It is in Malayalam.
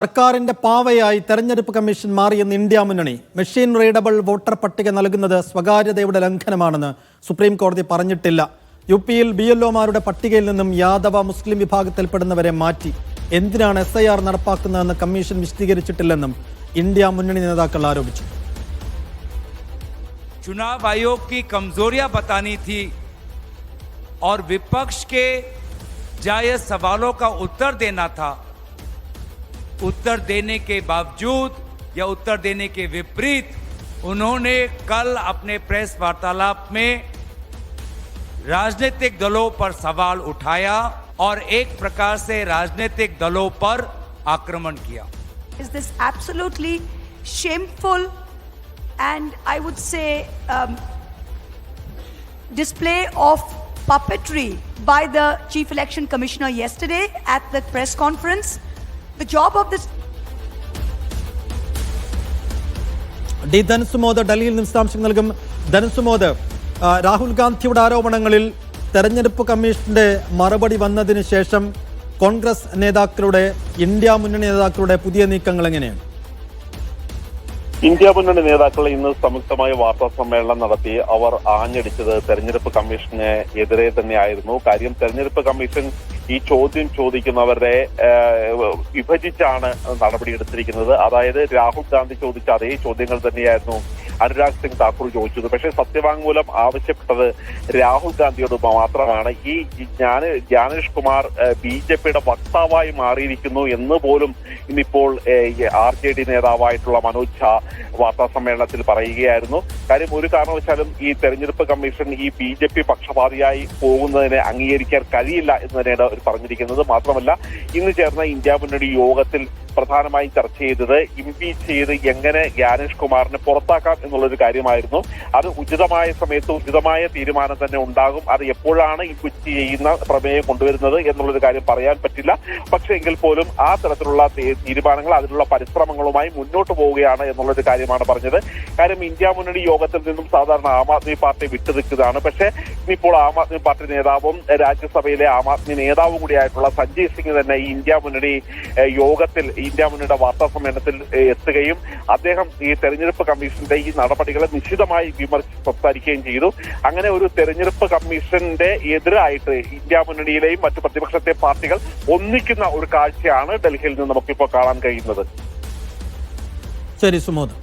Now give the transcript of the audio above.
സർക്കാരിന്റെ പാവയായി തെരഞ്ഞെടുപ്പ് കമ്മീഷൻ മാറിയെന്ന് ഇന്ത്യ മുന്നണി മെഷീൻ റീഡബിൾ വോട്ടർ പട്ടിക നൽകുന്നത് സ്വകാര്യതയുടെ ലംഘനമാണെന്ന് സുപ്രീം കോടതി പറഞ്ഞിട്ടില്ല യു പിയിൽ ബി എൽഒമാരുടെ പട്ടികയിൽ നിന്നും യാദവ മുസ്ലിം വിഭാഗത്തിൽപ്പെടുന്നവരെ മാറ്റി എന്തിനാണ് എസ് ഐ ആർ നടപ്പാക്കുന്നതെന്ന് കമ്മീഷൻ വിശദീകരിച്ചിട്ടില്ലെന്നും ഇന്ത്യ മുന്നണി നേതാക്കൾ ആരോപിച്ചു चुनाव आयोग की कमजोरियां बतानी थी और विपक्ष के जायज सवालों का उत्तर देना था उत्तर देने के बावजूद या उत्तर देने के विपरीत, उन्होंने कल अपने प्रेस वार्तालाप में राजनीतिक दलों पर सवाल उठाया और एक प्रकार से राजनीतिक दलों पर आक्रमण किया। Is this absolutely shameful and I would say display of puppetry by the chief election commissioner yesterday at the press conference The job of this D Dhanusumod ഡൽഹിയിൽ നിന്ന് വിശദാംശം നൽകും. ധനുസുമോദ് രാഹുൽ ഗാന്ധിയുടെ ആരോപണങ്ങളിൽ തെരഞ്ഞെടുപ്പ് കമ്മീഷന്റെ മറുപടി വന്നതിന് ശേഷം കോൺഗ്രസ് നേതാക്കളുടെ ഇന്ത്യ മുന്നണി നേതാക്കളുടെ പുതിയ നീക്കങ്ങൾ എങ്ങനെയാണ്? ഇന്ത്യ മുന്നണി നേതാക്കൾ ഇന്ന് സംയുക്തമായ വാർത്താ സമ്മേളനം നടത്തി അവർ ആഞ്ഞടിച്ചത് തെരഞ്ഞെടുപ്പ് കമ്മീഷന് എതിരെ തന്നെയായിരുന്നു കാര്യം തെരഞ്ഞെടുപ്പ് കമ്മീഷൻ ഈ ചോദ്യം ചോദിക്കുന്നവരെ വിഭജിച്ചാണ് നടപടിയെടുത്തിരിക്കുന്നത് അതായത് രാഹുൽ ഗാന്ധി ചോദിച്ച അതേ ചോദ്യങ്ങൾ തന്നെയായിരുന്നു അനുരാഗ് സിംഗ് താക്കൂർ ചോദിച്ചത്. പക്ഷേ സത്യവാങ്മൂലം ആവശ്യപ്പെട്ടത് രാഹുൽ ഗാന്ധിയോട് മാത്രമാണ്. ഈ ഞാൻ ജ്ഞാനേഷ് കുമാർ ബി ജെ പിയുടെ വക്താവായി മാറിയിരിക്കുന്നു എന്ന് പോലും ഇന്നിപ്പോൾ ആർ ജെ ഡി നേതാവായിട്ടുള്ള മനോജ് ഝാ വാർത്താ സമ്മേളനത്തിൽ പറയുകയായിരുന്നു. കാര്യം ഒരു കാരണവശാലും ഈ തെരഞ്ഞെടുപ്പ് കമ്മീഷൻ ഈ ബി ജെ പി പക്ഷപാതിയായി പോകുന്നതിനെ അംഗീകരിക്കാൻ കഴിയില്ല എന്ന് തന്നെയാണ് അവർ പറഞ്ഞിരിക്കുന്നത്. മാത്രമല്ല ഇന്ന് ചേർന്ന ഇന്ത്യ മുന്നണി യോഗത്തിൽ പ്രധാനമായും ചർച്ച ചെയ്തത് ഇംപീച്ച് ചെയ്ത് എങ്ങനെ ജ്ഞാനേഷ് കുമാറിനെ പുറത്താക്കാം എന്നുള്ളൊരു കാര്യമായിരുന്നു. അത് ഉചിതമായ സമയത്ത് ഉചിതമായ തീരുമാനം തന്നെ ഉണ്ടാകും. അത് എപ്പോഴാണ് ഈ ഇംപീച്ച് ചെയ്യുന്ന പ്രമേയം കൊണ്ടുവരുന്നത് എന്നുള്ളൊരു കാര്യം പറയാൻ പറ്റില്ല. പക്ഷേ എങ്കിൽ പോലും ആ തരത്തിലുള്ള തീരുമാനങ്ങൾ അതിനുള്ള പരിശ്രമങ്ങളുമായി മുന്നോട്ട് പോവുകയാണ് എന്നുള്ളൊരു കാര്യമാണ് പറഞ്ഞത്. കാര്യം ഇന്ത്യ മുന്നണി യോഗത്തിൽ നിന്നും സാധാരണ ആം ആദ്മി പാർട്ടി വിട്ടുനിൽക്കുന്നതാണ് പക്ഷേ ഇനിയിപ്പോൾ ആം ആദ്മി പാർട്ടി നേതാവും രാജ്യസഭയിലെ ആം ആദ്മി നേതാവും കൂടിയായിട്ടുള്ള സഞ്ജയ് സിംഗ് തന്നെ ഈ ഇന്ത്യ മുന്നണി യോഗത്തിൽ ഇന്ത്യ മുന്നണിയുടെ വാർത്താ സമ്മേളനത്തിൽ എത്തുകയും അദ്ദേഹം ഈ തെരഞ്ഞെടുപ്പ് കമ്മീഷന്റെ ഈ നടപടികളെ നിശിതമായി വിമർശിച്ച് സംസാരിക്കുകയും ചെയ്തു. അങ്ങനെ ഒരു തെരഞ്ഞെടുപ്പ് കമ്മീഷന്റെ എതിരായിട്ട് ഇന്ത്യ മുന്നണിയിലെയും മറ്റു പ്രതിപക്ഷത്തെ പാർട്ടികൾ ഒന്നിക്കുന്ന ഒരു കാഴ്ചയാണ് ഡൽഹിയിൽ നിന്ന് നമുക്കിപ്പോൾ കാണാൻ കഴിയുന്നത്. ശരി സുമോദ്.